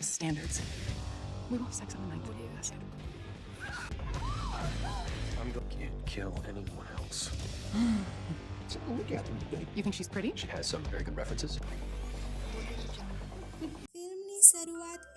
Standards. We will have sex on the night that we ask. I'm going can't kill anyone else. A look at them. You think she's pretty? She has some very good references.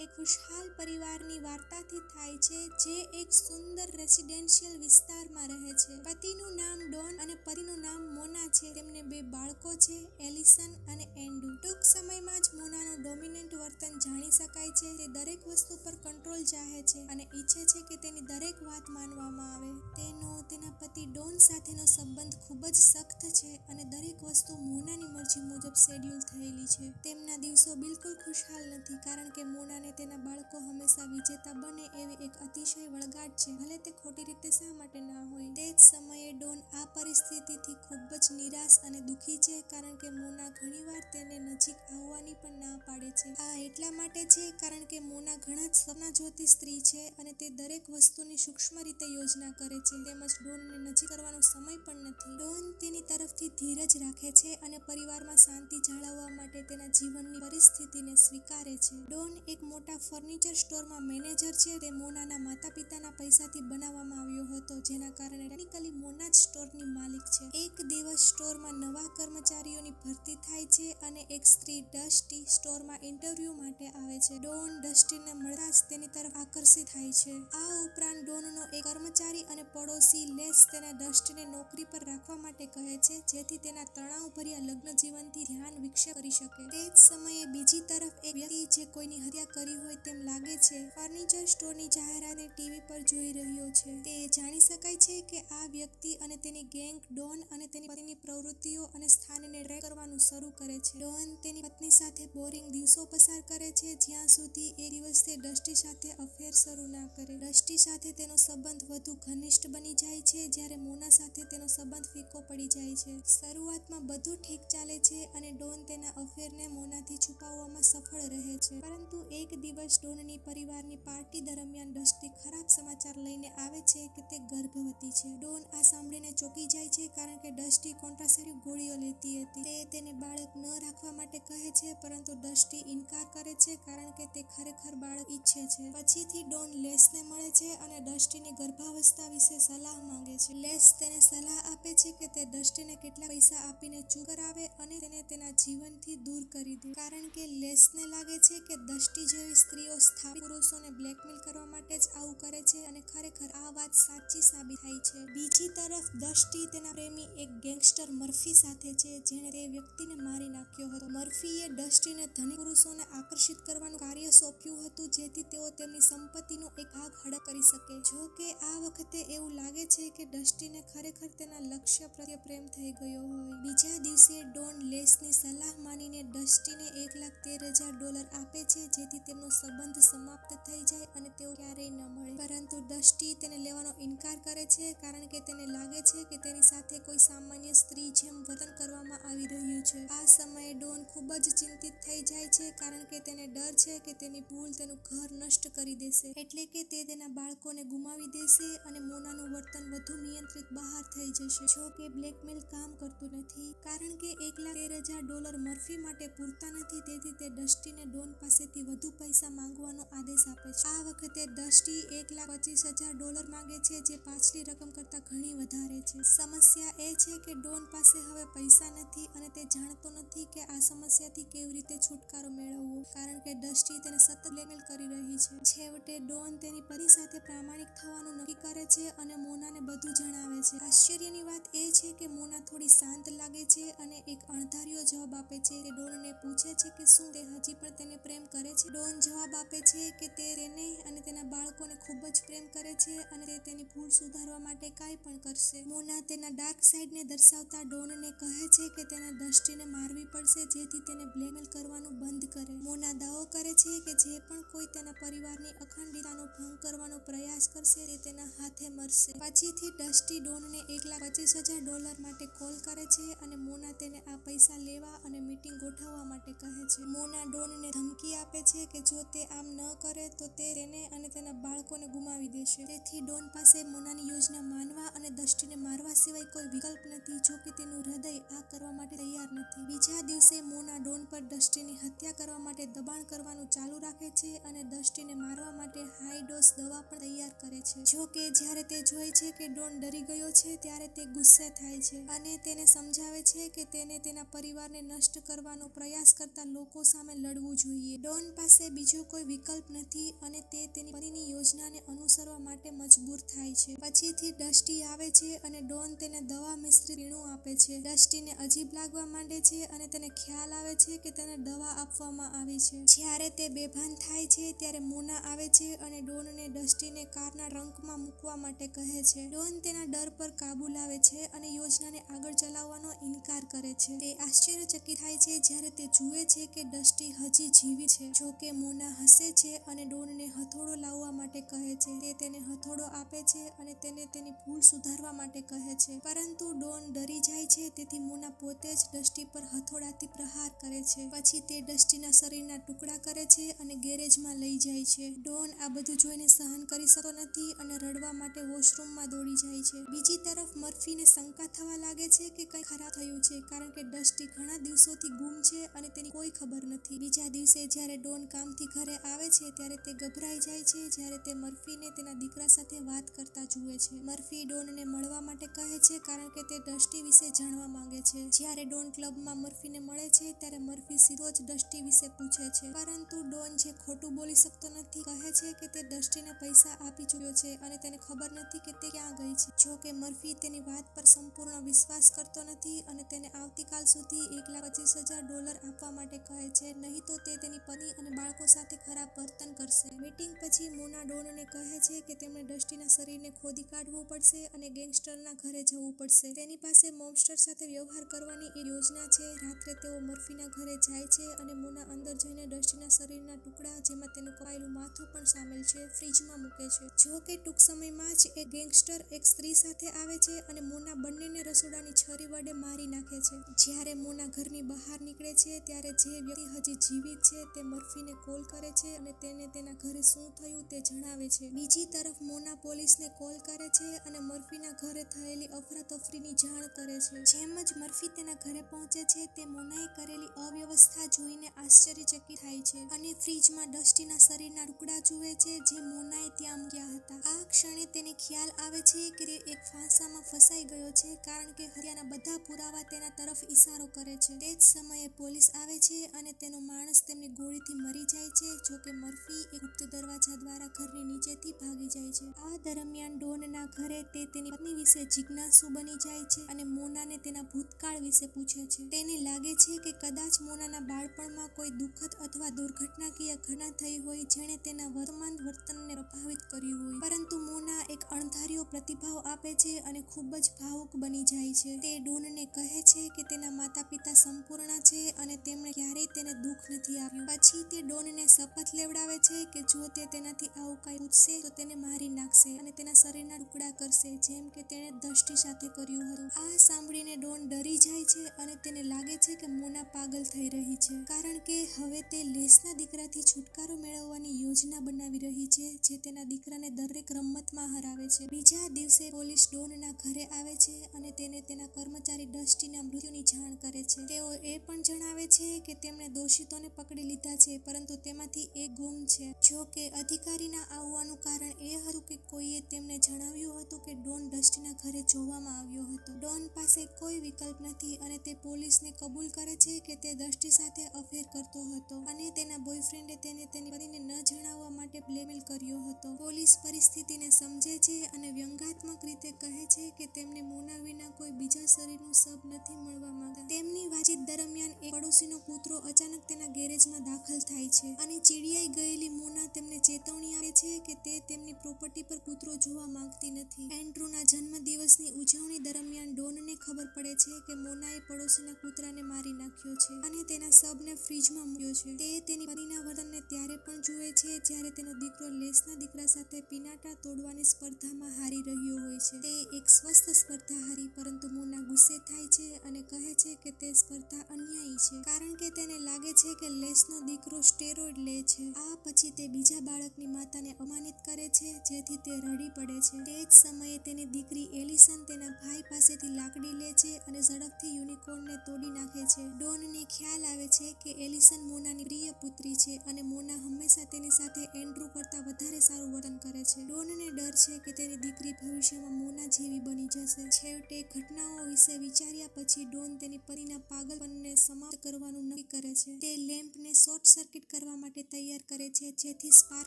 એક ખુશહાલ પરિવારની વાર્તાથી થાય છે, જે એક સુંદર residential વિસ્તારમાં રહે છે. પતિનું નામ ડોન અને પતિનું નામ મોના છે. તેમને બે બાળકો છે, એલિસન અને એન્ડુ. ટૂંક સમયમાં જ મોનાનું ડોમિનન્ટ વર્તન જાણી શકાય છે. તે દરેક વસ્તુ પર કંટ્રોલ ચાહે છે અને ઈચ્છે છે કે તેની દરેક વાત માનવામાં આવે. તેનો, તેના પતિ ડોન સાથેનો સંબંધ ખૂબ જ સખ્ત છે અને દરેક વસ્તુ મોનાની મરજી મુજબ શેડ્યુલ થયેલી છે. તેમના દિવસો બિલકુલ ખુશહાલ નથી, કારણ કે મોનાને તેના બાળકો હંમેશા વિજેતા બને એવી એક અતિશય વળગાટ છે. ભલે તે ખોટી રીતે શા માટે ના હોય. તે જ સમયે ડોન આ પરિસ્થિતિથી ખૂબ જ નિરાશ અને દુઃખી છે કારણ કે મોના ઘણીવાર તેને નજીક આવવાની પણ ના પાડે છે. આ એટલા માટે છે કારણ કે મોના ઘણા જ સપના જોતી સ્ત્રી છે અને તે દરેક વસ્તુની સૂક્ષ્મ રીતે યોજના કરે છે. તેમજ ડોનને નજીક કરવાનો સમય પણ નથી. ડોન તેની તરફથી ધીરજ રાખે છે અને પરિવારમાં શાંતિ જાળવવા માટે તેના જીવનની પરિસ્થિતિને સ્વીકારે છે. ડોન એક મોટા ફર્નિચર સ્ટોરમાં મેનેજર છે. તે મોનાના માતા પિતાના પૈસાથી બનાવવામાં આવ્યો હતો, જેના કારણે ટેકનિકલી મોના જ સ્ટોરની માલિક છે. એક દિવસ સ્ટોરમાં નવા કર્મચારીઓની ભરતી થાય છે અને એક સ્ત્રી ડસ્ટી સ્ટોરમાં ઇન્ટરવ્યૂ માટે આવે છે. ડોન ડસ્ટીને મળતા જ તેની તરફ આકર્ષિત થાય છે. આ ઉપરાંત ડોનનો એક કર્મચારી અને પડોશી લેસ તેને ડસ્ટીને નોકરી પર રાખવા માટે કહે છે, જેથી તેના તણાવભર્યા લગ્ન જીવનથી ધ્યાન વિક્ષેપ કરી શકે. તે જ સમયે બીજી તરફ એક વ્યક્તિ જે કોઈની હત્યા કરી હોય તેમ લાગે છે. ફર્નિચર સ્ટોરની જાહેરાતને ટીવી પર જોઈ રહ્યો છે. તે જાણી શકાય છે કે આ વ્યક્તિ અને તેની ગેંગ ડોન અને તેની પત્ની પ્રવૃત્તિઓ અને સ્થાનને ટ્રેક કરવાનું શરૂ કરે છે. ડોન તેની પત્ની સાથે બોરિંગ દિવસો પસાર કરે છે, જ્યાં સુધી એ દિવસ તે ડસ્ટી સાથે અફેર શરૂ ના કરે. ડસ્ટી સાથે તેનો સંબંધ વધુ ઘનિષ્ઠ બની જાય છે, જ્યારે મોના સાથે તેનો સંબંધ ફીકો પડી જાય છે. શરૂઆતમાં બધું ઠીક ચાલે છે અને ડોન તેના અફેરને મોનાથી છુપાવવામાં સફળ રહે છે. પરંતુ એક દિવસ ડોનની પરિવારની પાર્ટી દરમિયાન ડસ્ટી ખરાબ સમાચાર લઈને આવે છે કે તે ગર્ભવતી છે. ડોન આ સાંભળીને ચોંકી જાય છે કારણ કે ડસ્ટી કોન્ટ્રાસેપ્ટિવ ગોળીઓ લેતી હતી. તે તેને બાળક ન રાખવા માટે કહે છે, પરંતુ ડસ્ટી ઇનકાર કરે છે કારણ કે તે ખરેખર બાળક ઈચ્છે છે. પછીથી ડોન લેસને મળે છે અને ડસ્ટીની ગર્ભાવસ્થા વિશે સલાહ માંગે છે. લેસ તેને સલાહ આપે છે કે તે ડસ્ટીને કેટલા પૈસા આપીને ચૂપ કરાવે અને તેને તેના જીવનથી દૂર કરી દે. કારણ કે લેસને લાગે છે કે દસ્ટી જેવી સ્ત્રીઓ સ્થાપિત પુરુષોને બ્લેકમેલ કરવા માટે જ આવું કરે છે અને ખરેખર આ વાત સાચી સાબિત થાય છે. બીજી તરફ, દ્રષ્ટિ તેના પ્રેમી એક ગેંગસ્ટર મર્ફી સાથે છે જેણે તે વ્યક્તિને મારી નાખ્યો હતો. મર્ફીએ ડસ્ટીને ધનિક પુરુષોને આકર્ષિત કરવાનું કાર્ય સોંપ્યું હતું જેથી તેઓ તેમની સંપત્તિનો એક ભાગ હડપ કરી શકે. જો કે આ વખતે એવું લાગે છે કે ડસ્ટીને ખરેખર તેના લક્ષ્ય પ્રત્યે પ્રેમ થઈ ગયો હોય. બીજા દિવસે ડોન લેસની સલાહ માનીને ડસ્ટીને એક લાખ તેર હજાર ડોલર આપે છે જેથી તેમનો સંબંધ સમાપ્ત થઈ જાય અને તેઓ ક્યારેય ન મળે. પરંતુ દ્રષ્ટિ તેને લેવાનો ઇનકાર કરે છે કારણ કે તેને લાગે છે કે તેની સાથે કોઈ સામાન્ય સ્ત્રી જેમ વર્તન કરવામાં આવી રહ્યું છે. આ સમયે ડોન ખૂબ જ ચિંતિત થઈ જાય છે કારણ કે તેને ડર છે કે તેની ભૂલ તેનું ઘર નષ્ટ કરી દેશે. એટલે કે તે તેના બાળકોને ગુમાવી દેશે અને મોનાનું વર્તન વધુ નિયંત્રિત બહાર થઈ જશે. જો કે બ્લેકમેલ કામ કરતું નથી. કારણ કે એક લાખ તેર હજાર ડોલર મર્ફી માટે પૂરતા નથી તેથી તે ડસ્ટીને ડોન પાસેથી વધુ પૈસા માંગવાનો આદેશ આપે છે. આ વખતે ડસ્ટી એક લાખ પચીસ હજાર ડોલર માંગે છે, જે પાછલી રકમ કરતાં ઘણી વધારે છે. સમસ્યા એ છે કે ડોન પાસે હવે પૈસા નથી અને તે જાણતો નથી કે આ સમસ્યાથી કેવી રીતે છુટકારો મેળવવો, કારણ કે ડસ્ટી તેને સતત બ્લેકમેલ કરી રહી છે. છેવટે ડોન તેની પરી સાથે પ્રામાણિક થવાનું નક્કી કરે છે અને મોનાને બધું જણાવે છે. આશ્ચર્યની વાત એ છે કે મોના થોડી શાંત લાગે છે અને એક અણધાર્યો જવાબ આપે છે. કે ડોનને પૂછે છે કે શું તે હજી પણ તેને પ્રેમ કરે છે. ડોન જવાબ આપે છે કે તે તેને અને તેના બાળકોને ખૂબ જ પ્રેમ કરે છે અને તે તેની ભૂલ સુધારવા માટે કાંઈ પણ કરશે. મોના તેના ડાર્ક સાઈડને દર્શાવતા ડોનને કહે છે કે તેના દ્રષ્ટિને મારવી પડશે, જેથી તેને બ્લેકમેલ કરવાનું બંધ કરે. મોના દાવો કરે છે કે જે પણ કોઈ તેના પરિવારની અખંડિતાનો ભંગ કરવાનો પ્રયાસ કરશે, તે તેના હાથે મરશે. પછીથી ડસ્ટી ડોનને એક લાખ પચીસ હજાર ડોલર માટે કોલ કરે છે અને મોના તેને આ પૈસા લેવા અને મીટિંગ ગોઠવવા માટે કહે છે. મોના ડોનને ધમકી આપે છે કે જો તે આમ ન કરે તો તે તેને અને તેના બાળકોને ગુમાવી દેશે. તેથી ડોન પાસે મોનાની યોજના માનવા અને દષ્ટિને મારવા સિવાય કોઈ વિકલ્પ નથી, જો કે તેનું હૃદય આ કરવા માટે તૈયાર નથી. બીજા દિવસે મોના ડોન પર દષ્ટિની હત્યા કરવા માટે દબાણ કરવાનું ચાલુ રાખે છે અને દષ્ટિને મારવા માટે હાઈ ડોઝ દવા પણ તૈયાર કરે છે. જો કે જ્યારે તે જોઈ છે કે ડોન ડરી ગયો છે, ત્યારે તે ગુસ્સે થાય છે અને તેને સમજાવે છે કે તેને તેના પરિવારને નષ્ટ કરવાનો પ્રયાસ કરતા લોકો સામે લડવું જોઈએ. ડોન પાસે બીજો કોઈ વિકલ્પ નથી અને તે તેની પતિની યોજનાને અનુસરવા માટે મજબૂર થાય છે. પછીથી ડસ્ટી આવે છે અને ડોન તેને દવા મિશ્રિત પીણું આપે છે. ડસ્ટીને અજીબ લાગવા માંડે છે અને તેને ખ્યાલ આવે છે કે તેને દવા આપવામાં આવી છે. જ્યારે તે બેભાન થાય છે ત્યારે મોના આવે છે અને ડોનને ડસ્ટીને કારના રંકમાં મૂકવા માટે કહે છે. ડોન તેના ડર પર કાબુ લાવે છે અને યોજનાને આગળ ચલાવવાનો ઇનકાર કરે છે. તે આશ્ચર્યચકિત થાય છે જ્યારે તે જુએ છે કે ડસ્ટી હજી જીવી છે. જો કે મોના હસે છે અને ડોનને હથોડો લાવવા માટે કહે છે. તે તેને હથોડો આપે છે અને તેને તેની ભૂલ સુધારવા માટે કહે છે. પરંતુ ડોન ડરી જાય છે, તેથી મોના પોતે જ ડસ્ટી પર હથોડાથી પ્રહાર કરે છે. પછી તે ડસ્ટીના શરીરના ટુકડા કરે છે અને ગેરેજમાં લઈ જાય છે. ડોન આ બધું જોઈને સહન કરી શકતો નથી અને રડવા માટે વોશરૂમમાં દોડી જાય છે. બીજી તરફ મર્ફીને શંકા થવા લાગે છે કે કંઈ ખરાબ થયું છે, કારણ કે ડસ્ટી ઘણા દિવસોથી ગુમ છે અને તેની કોઈ ખબર નથી. બીજા દિવસે જ્યારે ડોન કામથી ઘરે આવે છે, ત્યારે તે ગભરાઈ જાય છે, જ્યારે તે મર્ફીને તેના દીકરા સાથે વાત કરતા જુએ છે. મર્ફી ડોનને મળવા માટે કહે છે, કારણ કે તે ડસ્ટી વિશે જાણવા માંગે છે. જ્યારે ડોન ક્લબમાં મર્ફીને મળે છે, ત્યારે મર્ફી સિરોજ દ્રષ્ટિ વિશે પૂછે છે. પરંતુ ડોન જે ખોટું બોલી શકતો નથી, કહે છે કે તે ડસ્ટીને પૈસા આપી ચૂક્યો છે અને તેને ખબર નથી કે તે ક્યાં ગઈ છે. જો કે મર્ફી તેની વાત પર સંપૂર્ણ વિશ્વાસ કરતો નથી અને તેને આવતીકાલ સુધી એક લાખ પચીસ હજાર ડોલર આપવા માટે કહે છે. નહીં તો તે તેની પત્ની અને બાળકો સાથે ખરાબ વર્તન કરશે. મીટિંગ પછી મોના ડોનને કહે છે કે તેમણે ડસ્ટીના શરીરને ખોદી કાઢવું પડશે અને ગેંગસ્ટરના ઘરે જવું પડશે. તેની પાસે મોમસ્ટર સાથે વ્યવહાર કરવાની એ યોજના છે. રાત્રે તેઓ મર્ફીના ઘરે જાય છે અને મોના અંદર જઈને ડસ્ટીના શરીરના ટુકડા જેમાં તેનું કપાયેલું માથું પણ સામેલ છે, ફ્રીજમાં મૂકે છે. જો કે ટૂંક સમયમાં જ એક ગેંગસ્ટર એક સ્ત્રી સાથે આવે છે અને મોના બંનેને રસોડાની છરી વડે મારી નાખે છે. જ્યારે મોના ઘરની બહાર નીકળે છે, ત્યારે જે વ્યક્તિ હજી જીવિત છે તે મર્ફીને કોલ કરે છે અને તેને તેના ઘરે શું થયું તે જણાવે છે. બીજી તરફ મોના પોલીસને કોલ કરે છે અને મર્ફીના ઘરે થયેલી અફરાતફરીની જાણ કરે છે. જેમ જ મર્ફી તેના ઘરે પહોંચે છે તે મોનાએ કરેલી અવ્યવસ્થા જોઈને આશ્ચર્યચકિત થાય છે અને ફ્રીજમાં ડસ્ટીના શરીરના ટુકડા જુએ છે જે મોનાએ ત્યાં મૂક્યા હતા. આ ક્ષણે તેને ખ્યાલ આવે છે કે તે એક ફાંસામાં ફસાઈ ગયો છે કારણ કે હત્યાના બધા પુરાવા તેના તરફ ઈશારો કરે છે. તે જ સમયે પોલીસ આવે છે અને તેનો માણસ તેમની ગોળીથી મરી જાય છે, જો મર્ફી એક ગુપ્ત દરવાજા દ્વારા ઘરની નીચેથી ભાગી જાય છે. આ દરમિયાન ડોનના ઘરે તે તેની પત્ની વિશે જિજ્ઞાસુ બની જાય છે અને મોનાને તેના ભૂતકાળ વિશે પૂછે છે. તેને લાગે છે કે કદાચ મોનાના બાળપણમાં કોઈ દુઃખદ અથવા દુર્ઘટનાકીય ઘટના થઈ હોય જેણે તેના વર્તમાન વર્તનને પ્રભાવિત કર્યું હોય. પરંતુ મોના એક અણધાર્યો પ્રતિભાવ આપે છે અને ખૂબ જ ભાવુક બની જાય છે. તે ડોનને કહે છે કે તેના માતા પિતા સંપૂર્ણ છે અને તેમણે ક્યારેય તેને દુઃખ નથી આપ્યું. પછી તે ડોનને શપથ લેવડાવે છે કે જો તે તેનાથી આવું કાંઈ પૂછશે, તો તેને મારી નાખશે અને તેના શરીરના ટુકડા કરશે, જેમ કે તેણે દ્રષ્ટિ સાથે કર્યું હતું. આ સાંભળીને ડોન ડરી જાય છે અને તેને લાગે છે કે મોના પાગલ થઈ રહી છે. કારણ કે હવે તે લેસના દીકરાથી છુટકારો મેળવવાની યોજના બનાવી રહી છે, જે તેના દીકરાને દરેક રમતમાં હરાવે છે. બીજા દિવસે પોલીસ ડોનના ઘરે આવે છે અને તેને તેના કર્મચારી ડસ્ટીના મૃત્યુની જાણ કરે છે. તેઓ એ પણ જણાવે છે કે તેમણે દોષિતોને પકડી લીધા છે, પરંતુ તેમાંથી એ ગુમ છે. જો કે અધિકારીના આવવાનું કારણ એ હતું કે કોઈએ તેમને જણાવ્યું હતું કે ડોન ડસ્ટીના ઘરે જોવામાં આવ્યો હતો. ડોન પાસે કોઈ વિકલ્પ નથી અને તે પોલીસને કબૂલ કરે છે કે તે દસ્ટી સાથે અફેર કરતો હતો અને તેના બોયફ્રેન્ડે તેને તેની પતિને ન જણાવવા માટે બ્લેમેલ કર્યો હતો. પોલીસ પરિસ્થિતિને સમજે છે અને વ્યંગાત્મક રીતે કહે છે કે તેમને મોના વિના કોઈ બીજા શરીરનું શબ નથી મળવા માંગતા. તેમની વાતચીત દરમિયાન એક પડોશીનો કૂતરો અચાનક તેના ગેરેજમાં દાખલ થાય છે. અને ચીડિયાઈ ગયેલી મોના તેમને ચેતવણી આપે છે કે તે તેમની પ્રોપર્ટી પર કૂતરો જોવા માંગતી નથી. એન્ડ્રુના જન્મદિવસની ઉજવણી દરમિયાન ડોનને ખબર પડે છે કે મોનાએ પડોશીના કૂતરાને મારી નાખ્યો છે અને તેના શબને ફ્રીજમાં મૂક્યો છે. તે તેની પત્નીના વર્તનને ત્યારે પણ જુએ છે જ્યારે તેનો દીકરો લેસના દીકરા સાથે પિનાટા તોડવાની સ્પર્ધામાં હારી રહ્યો હોય છે. તે એક સ્વસ્થ સ્પર્ધા હારી પરંતુ મોના ગુસ્સે થાય છે અને કહે છે કે તે સ્પર્ધા અન્યાયી છે, કારણ કે તેને લાગે છે કે લેસનો દીકરો સ્ટેરોઇડ લે છે. આ પછી તે બીજા બાળકની માતાને અમાનિત કરે છે, જેથી તે રડી પડે છે. તે જ સમયે તેની દીકરી એલિસન તેના ભાઈ પાસેથી લાકડી લે છે અને ઝડપથી યુનિકોર્નને તોડી નાખે છે. ડોનને ખ્યાલ આવે છે કે એલિસન મોનાની પ્રિય પુત્રી છે અને મોના હંમેશા તેની સાથે એન્ડ્રુ કરતાં વધારે સારું વર્તન કરે છે. ડોનને ડર છે કે તેની દીકરી ભવિષ્યમાં મોના જેવી બની જશે. છેવટે ઘટનાઓ વિશે વિચાર્યા પછી ડોન તેની પરીના પાગલપનને સમાપ્ત કરવાનું નક્કી કરે છે. તે લેમ્પને શોર્ટ સર્કિટ કરવા માટે તૈયાર કરે છે, જેથી સ્પાર્ક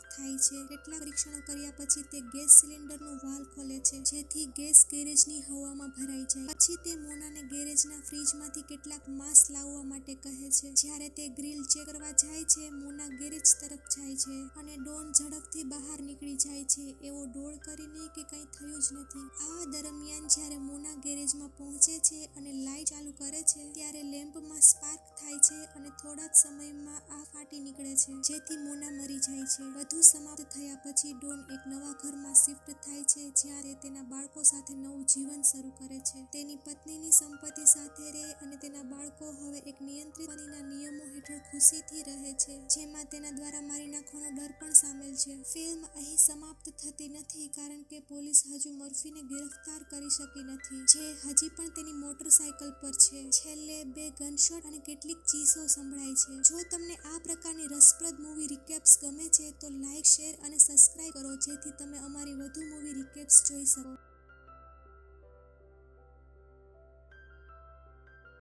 થાય છે. કેટલાક પરીક્ષણો કર્યા પછી તે ગેસ સિલિન્ડરનું વાલ ખોલે છે, જેથી ગેસ ગેરેજની હવામાં ભરાઈ જાય. પછી તે મોનાને ગેરેજના ફ્રીજમાંથી કેટલાક માંસ લાવવા માટે કહે છે. જ્યારે તે ગ્રીલ ચેક કરવા જાય છે, મોના ગેરેજ તરફ જાય છે અને ડોન ઝડપથી બહાર નીકળી જાય છે. એવો ડોળ કરીને કે કંઈ થયું જ નથી. આ દરમિયાન જ્યારે મોના ગેરેજમાં પહોંચે છે અને લાઈટ ચાલુ કરે છે, ત્યારે લેમ્પમાં સ્પાર્ક થાય છે અને થોડા જ સમયમાં આ ફાટી નીકળે છે, જેથી મોના મરી જાય છે. બધું સમાપ્ત થયા પછી ડોન એક નવા ઘરમાં શિફ્ટ થાય છે જ્યાં તેના બાળકો સાથે નવું જીવન શરૂ કરે છે. તેની પત્નીની સંપત્તિ સાથે રહે અને તેના બાળકો હવે એક નિયંત્રિત પતિના નિયમો હેઠળ ખુશીથી રહે છે, જેમાં તેના દ્વારા મારી નાખવાનો ડર પણ સામેલ છે. ફિલ્મ અહીં સમાપ્ત થતી નથી કારણ કે પોલીસ હજુ મર્ફીને ગિરફ્તાર કરી શકી નથી, જે હજી પણ તેની મોટરસાયકલ પર છે. છેલ્લે બે ગનશોટ અને કેટલીક ચીસો સંભળાય છે. જો તમને આ પ્રકારની રસપ્રદ મૂવી રિકેપ્સ ગમે છે, તો લાઇક શેર અને સબસ્ક્રાઇબ કરો, જેથી તમે અમારી વધુ મૂવી રિકેપ્સ જોઈ શકો.